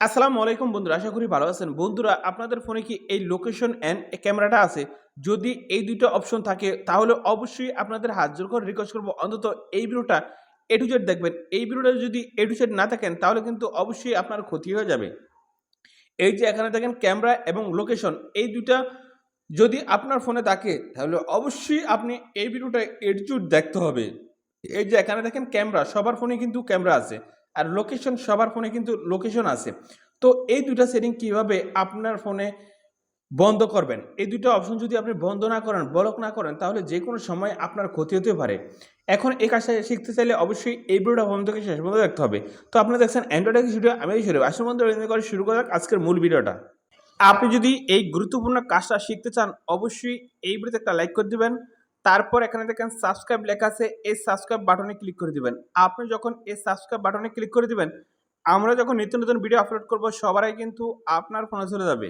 আসসালামু আলাইকুম বন্ধুরা, আশা করি ভালো আছেন। বন্ধুরা, আপনাদের ফোনে কি এই লোকেশন অ্যান্ড ক্যামেরাটা আছে? যদি এই দুটো অপশন থাকে, তাহলে অবশ্যই আপনাদের হাত জোর করে রিকোয়েস্ট করব। অন্তত এই ভিডিওটা এ টু জেড দেখবেন। এই ভিডিওটা যদি এ টু জেড না থাকেন, তাহলে কিন্তু অবশ্যই আপনার ক্ষতি হয়ে যাবে। এই যে এখানে দেখেন ক্যামেরা এবং লোকেশন এই দুটা যদি আপনার ফোনে থাকে, তাহলে অবশ্যই আপনি এই ভিডিওটা এডজুট দেখতে হবে। এই যে এখানে দেখেন ক্যামেরা সবার ফোনে কিন্তু ক্যামেরা আছে। আর লোকেশন সবার ফোনে কিন্তু লোকেশন আছে। তো এই দুটা সেটিং কীভাবে আপনার ফোনে বন্ধ করবেন? এই দুটো অপশন যদি আপনি বন্ধ না করেন ব্লক না করেন, তাহলে যে কোনো সময় আপনার ক্ষতি হতে পারে। এখন এই কাজটা শিখতে চাইলে অবশ্যই এই ভিডিওটা বন্ধ থেকে শেষ পর্যন্ত দেখতে হবে। তো আপনারা দেখছেন অ্যান্ড্রয়েড ভিডিও আমি শুরু আসল বন্ধু করে শুরু করা আজকের মূল ভিডিওটা। আপনি যদি এই গুরুত্বপূর্ণ কাজটা শিখতে চান, অবশ্যই এই ভিডিওতে একটা লাইক করে দিবেন। তারপর এখানে দেখেন সাবস্ক্রাইব লেখা আছে, এই সাবস্ক্রাইব বাটনে ক্লিক করে দিবেন। আপনি যখন এই সাবস্ক্রাইব বাটনে ক্লিক করে দিবেন, আমরা যখন নিত্য নতুন ভিডিও আপলোড করব সবারই কিন্তু আপনার ফোনে চলে যাবে।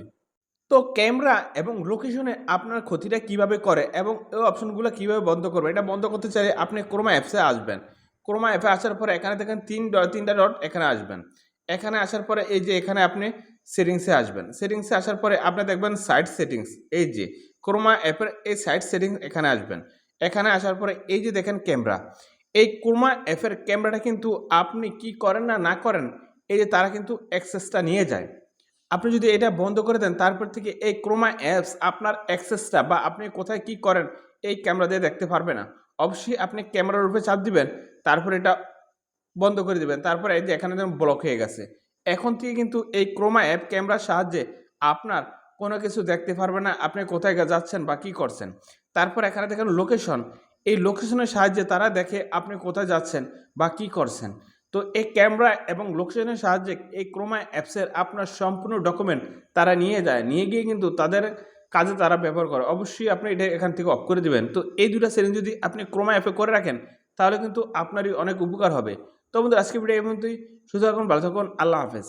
তো ক্যামেরা এবং লোকেশনে আপনার ক্ষতিটা কীভাবে করে এবং এই অপশনগুলো কীভাবে বন্ধ করবে, এটা বন্ধ করতে চাইলে আপনি ক্রোমা অ্যাপসে আসবেন। ক্রোমা অ্যাপে আসার পরে এখানে দেখেন তিন ডট তিনটা ডট এখানে আসবেন। এখানে আসার পরে এই যে এখানে আপনি সেটিংসে আসবেন। সেটিংসে আসার পরে আপনি দেখবেন সাইট সেটিংস এই যে ক্রোমা অ্যাপের এই সাইট সেটিংস এখানে আসবেন। এখানে আসার পরে এই যে দেখেন ক্যামেরা, এই ক্রোমা অ্যাপের ক্যামেরাটা কিন্তু আপনি কি করেন না না করেন, এই যে তারা কিন্তু অ্যাক্সেসটা নিয়ে যায়। আপনি যদি এটা বন্ধ করে দেন, তারপর থেকে এই ক্রোমা অ্যাপস আপনার অ্যাক্সেসটা বা আপনি কোথায় কি করেন, এই ক্যামেরা দিয়ে দেখতে পারবে না। অবশ্যই আপনি ক্যামেরার উপরে চাপ দিবেন, তারপর এটা বন্ধ করে দিবেন। তারপরে এই যে এখানে ব্লক হয়ে গেছে। এখন থেকে কিন্তু এই ক্রোমা অ্যাপ ক্যামেরার সাহায্যে আপনার কোনো কিছু দেখতে পারবে না, আপনি কোথায় যাচ্ছেন বা কী করছেন। তারপর এখানে দেখেন লোকেশন এই লোকেশনের সাহায্যে তারা দেখে আপনি কোথায় যাচ্ছেন বা কী করছেন। তো এই ক্যামেরা এবং লোকেশনের সাহায্যে এই ক্রোমা অ্যাপসের আপনার সম্পূর্ণ ডকুমেন্ট তারা নিয়ে যায়। নিয়ে গিয়ে কিন্তু তাদের কাজে তারা ব্যবহার করে। অবশ্যই আপনি এটা এখান থেকে অফ করে দিবেন। তো এই দুটা সেটিং যদি আপনি ক্রোমা অ্যাপে করে রাখেন, তাহলে কিন্তু আপনারই অনেক উপকার হবে। তো বন্ধু আজকে ভিডিও এই পর্যন্তই। শুধু এখন ভালো থাকুন, আল্লাহ হাফেজ।